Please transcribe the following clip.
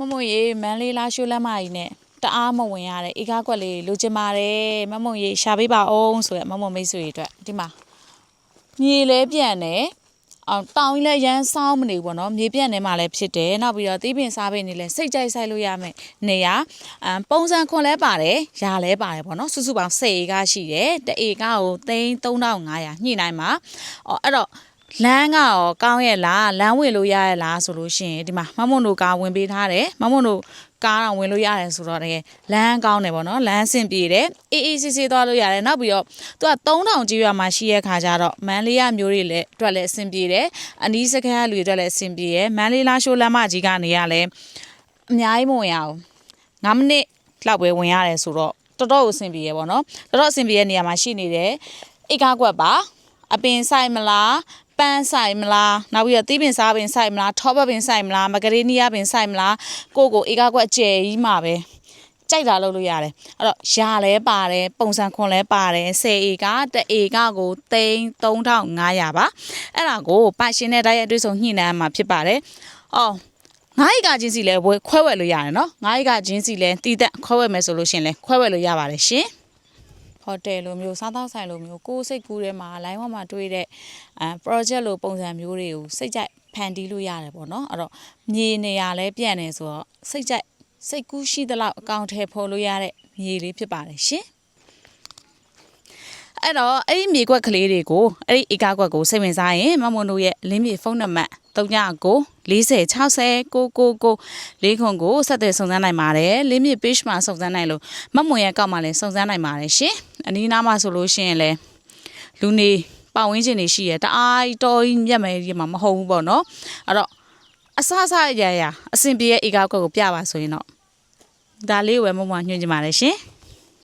မမုံရေမန်းလေးလားရှိုးလက်မကြီးနဲ့တအားမဝင်ရတဲ့ဧကားကွက်လေးလိုချင်ပါတယ်မမုံရေရှာပေးပါအောင်ဆိုရယ်မမုံမိတ်ဆွေတွေအတွက်ဒီမှာမြေလဲပြန်တယ်အောင်တောင်းကြီးလဲရမ်းစောင်းမနေဘူးပေါ့နော်မြေပြန့်နေမှလည်းဖြစ်တယ်နောက်ပြီးတော့သီးပင်စားပင်နေလဲစိတ်ကြိုက်ဆိုင်လို့ရမယ်နေရအမ်ပုံစံခွန်လဲပါတယ်ရာလဲပါတယ်ပေါ့နော်စုစုပေါင်း10ဧကရှိတယ်တဧကကိုသိန်း3500ညှိနှိုင်းပါအော်အဲ့တော့ လမ်းကရောကောင်းရဲ့လားလမ်းဝင်လို့ရရဲ့လားဆိုလို့ရှိရင်ဒီမှာမမွန်တို့ကားဝင်ပေးထားတယ်မမွန်တို့ကားတော့ဝင်လို့ရတယ်ဆိုတော့တကယ်လမ်းကောင်းတယ်ပေါ့နော်လမ်းဆင်ပြေတယ်အေးအေးဆေးဆေးသွားလို့ရတယ်နောက်ပြီးတော့သူက3000ကြီးရွာမှာရှိရဲ့ခါကျတော့မန်လေးရမျိုးတွေလည်းအတွက်လည်းအဆင်ပြေတယ်အနီးစခန်းကလူတွေအတွက်လည်းအဆင်ပြေရယ်မန်လေးလားရှိုးလမ်းမကြီးကနေရလဲအများကြီးမဝင်ရဘူး9မိနစ်လောက်ပဲဝင်ရတယ်ဆိုတော့တော်တော်ကိုအဆင်ပြေရယ်ပေါ့နော်တော်တော်အဆင်ပြေတဲ့နေရာမှာရှိနေတယ်အိတ်ကားကွက်ပါအပင်ဆိုင်မလား ပန်းဆိုင်မလားနောက်ပြီးတော့သီးပင်စားပင်ဆိုင်မလားထောပတ်ပင်ဆိုင်မလားမဂရီနီယာပင်ဆိုင်မလားကိုယ့်ကိုဧကကွက်အကျယ်ကြီးမှာပဲကြိုက်တာလုပ်လို့ရတယ်အဲ့တော့ရာလဲပါတယ်ပုံစံခွန်လဲပါတယ်10ဧကတဧကကို3500ပါအဲ့ဒါကိုပါရှင်တဲ့တိုက်ရိုက်အတွေ့ဆုံညှိနှိုင်းမှာဖြစ်ပါတယ်အော်ငါးဧကချင်းစီလဲဝယ်ခွဲဝယ်လို့ရတယ်နော်ငါးဧကချင်းစီလဲတီးတက်ခွဲဝယ်မယ်ဆိုလို့ရှရင်လဲခွဲဝယ်လို့ရပါတယ်ရှင် ဟိုတယ်လိုမျိုးစားသောက်ဆိုင်လိုမျိုးကိုယ်စိတ်ကူးထဲမှာ line ဝမှာတွေ့တဲ့အဲ project လိုပုံစံမျိုးတွေကိုစိတ်ကြိုက်ဖန်တီးလို့ရတယ်ပေါ့နော်အဲ့တော့မြေနေရာလဲပြန့်နေဆိုတော့စိတ်ကြိုက်စိတ်ကူးရှိသလောက်အကောင့်ထဲဖော်လို့ရတဲ့မြေလေးဖြစ်ပါတယ်ရှင် အဲ့တော့အဲ့ဒီမြေကွက်ကလေးတွေကိုအဲ့ဒီဧကကွက်ကိုစိတ်ဝင်စားရင်မမွန်တို့ရဲ့လင်းမြေဖုန်းနံပါတ်39 40 60 999လေးခွန်ကိုဆက်သွယ်စုံစမ်းနိုင်ပါတယ်လင်းမြေ page မှာစုံစမ်းနိုင်လို့မမွန်ရဲ့အကောင့်မှာလည်းစုံစမ်းနိုင်ပါတယ်ရှင်အနီးနားမှာဆိုလို့ရှိရင်လည်းလူနေပတ်ဝန်းကျင်တွေရှိရတအားကြီးတော်ကြီးမြတ်မယ်ဒီမှာမဟုတ်ဘူးပေါ့နော်အဲ့တော့အဆအဆအရာရာအဆင်ပြေရဲ့ဧကကွက်ကိုပြပါဆိုရင်တော့ဒါလေးကိုပဲမမွန်ညွှန်ချင်ပါတယ်ရှင်